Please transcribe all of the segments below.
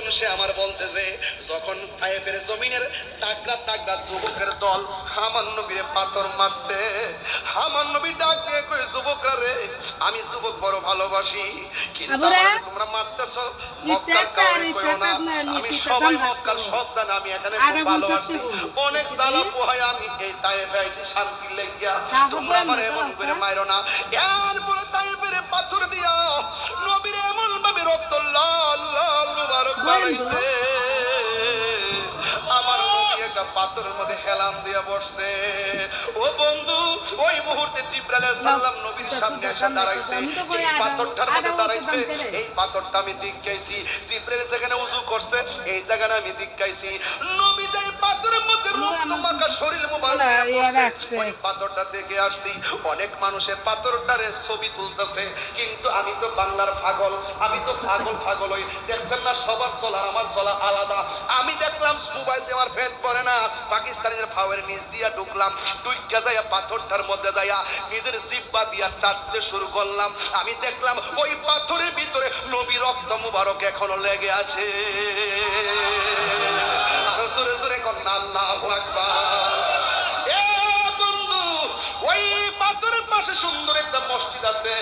তখন সে আমার বলতেছে যখন তায়েফের জমিনের তাগড়া তাগড়া যুবকের দল আমার নবীরে পাথর মারছে আমার নবী ডাক দিয়ে কই যুবকরা রে আমি যুবক বড় ভালোবাসি কিন্তু তোমরা মারতেছো মক্কার কাউরে কইও না আমি সবাই মক্কার সব জানে আমি এখানে খুব এমন ভালো করতে আছি বল। অনেক জ্বালা পোহায় আমি এই তায়েফে আইছি শান্তি লেগিয়া তোমরা আমার এমন করে আছে। মাইরো না এরপরে তাইফের পাথর দিয়া নবীর এমন ভাবে রক্ত মুবারক আমার একটা পাথরের মধ্যে হেলাম দিয়া বসছে। ও বন্ধু ওই মুহূর্তে জিব্রাইল সাল্লাম নবীর সামনে এসে দাঁড়াইছে। যে পাথরটার মধ্যে দাঁড়াইছে এই পাথরটা আমি দিকাইছি জিব্রাইল যেখানে উজু করছে এই জায়গাটা আমি দিকাইছি নবী যাই পাথরের মধ্যে রক্ত মাখা শরীর মোবারক ওই পাথরটা দেখে আসছি। অনেক মানুষের পাথরটারে ছবি তুলতেছে। কিন্তু আমি তো বাংলার পাগল আমি তো পাগল পাগল হই। দেখছেন না সবার চলা আমার চলা আলাদা। আমি দেখলাম মোবাইল দিয়ে আমার ফেট পড়ে না। পাকিস্তানিদের ফাওয়ারের নিচ দিয়া ঢুকলাম। টুইকা যাইয়া পাথরটার মধ্যে যাইয়া নিজের জিব্বা দিয়া চাটতে শুরু করলাম। আমি দেখলাম ওই পাথরের ভিতরে নবী রক্ত মুবারক এখনও লেগে আছে। আর জোরে কন্যা আল্লাহ আকবার। ওই পাথরের পাশে সুন্দর একটা মসজিদ আছে,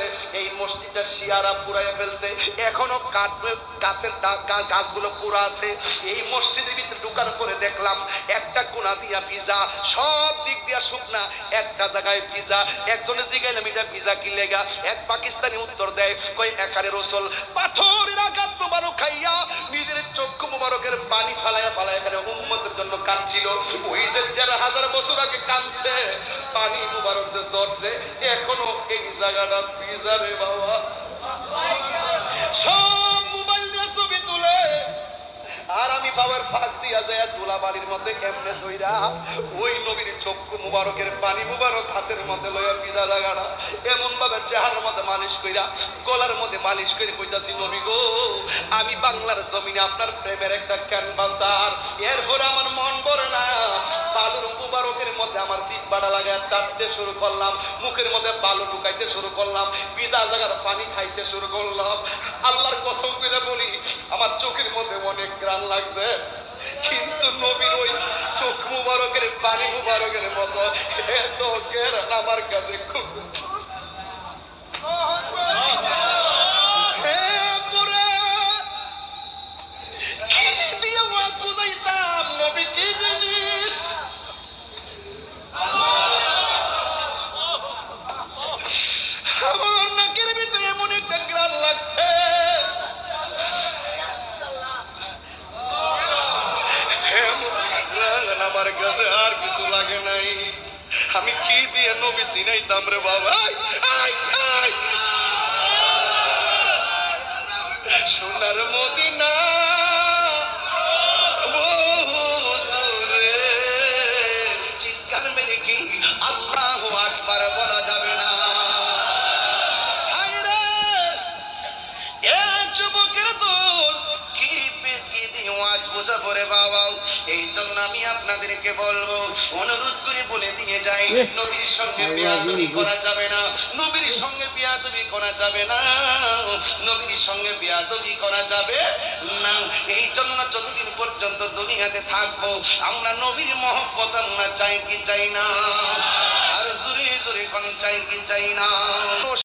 এই মসজিদটা শিয়ারা পুরাইয়া ফেলছে। এখনও কাঠ গাছের গাছগুলো পুরা আছে। এই মসজিদের ভিতরে ঢুকার পরে দেখলাম, একটা কোনা দিয়া ভিজা, সব দিক দিয়া শুকনা, একটা জায়গায় ভিজা। একজনে জিগাইলাম এটা ভিজা কি লেগা? এক পাকিস্তানি উত্তর দেয়, কই একারে রসল, পাথরের আঘাত মোবারক খাইয়া, নিজের চক্ষু মোবারকের পানি ফালাইয়া ফালাইয়া এখানে উম্মতের জন্য কাঁদছিল। ওই যে দেড় হাজার বছর আগে কাঁদছে, পানি মুবারক যে ঝরছে, এখনও এই জায়গাটা ভিজা বাবা। আর আমি বাবার ফাঁক দিয়া যায় তুলা বাড়ির মধ্যে কেমনে ধইরা ওই নবীর চক্ষু মুবারকের পানি মুবারক হাতের মধ্যে লইয়া ভিজা জায়গাটা এমন ভাবে চেহারার মধ্যে মালিশ কইরা, গলার মধ্যে মালিশ করে কইতাছি, নবী গো, আমি বাংলার জমিনে আপনার প্রেমের একটা ক্যানভাসার এরপরে আমার মন ভরে না। বালুর মুবারকের মধ্যে আমার জিব্বাটা লাগায় চাটতে শুরু করলাম, মুখের মধ্যে বালু ঢুকাইতে শুরু করলাম, ভিজা জায়গার পানি খাইতে শুরু করলাম। আল্লাহর কসম করে বলি, আমার চোখের মধ্যে অনেক গ্রান লাগছে। কিন্তু নবীর ওই চোখ মুবারকের পানি মুবারকের মতো, এত আমার কাছে খুব আমার কাছে আর কিছু লাগে নাই। আমি কি দিয়ে নবী চিনাইতাম রে বাবা? বোঝা পড়ে বাবা এই জন্য আমি আপনাদেরকে বলব অনুরোধ করে বলে দিয়ে যাই নবীর সঙ্গে বিয়াদবি করা যাবে না নবীর সঙ্গে বিয়াদবি করা যাবে না নবীর সঙ্গে বিয়াদবি করা যাবে না। এই জন্য যতদিন পর্যন্ত দুনিয়াতে থাকব আমরা নবীর মহব্বত আমরা চাই কি চাই না আর জোরে জোরে কোন চাই কি চাই না।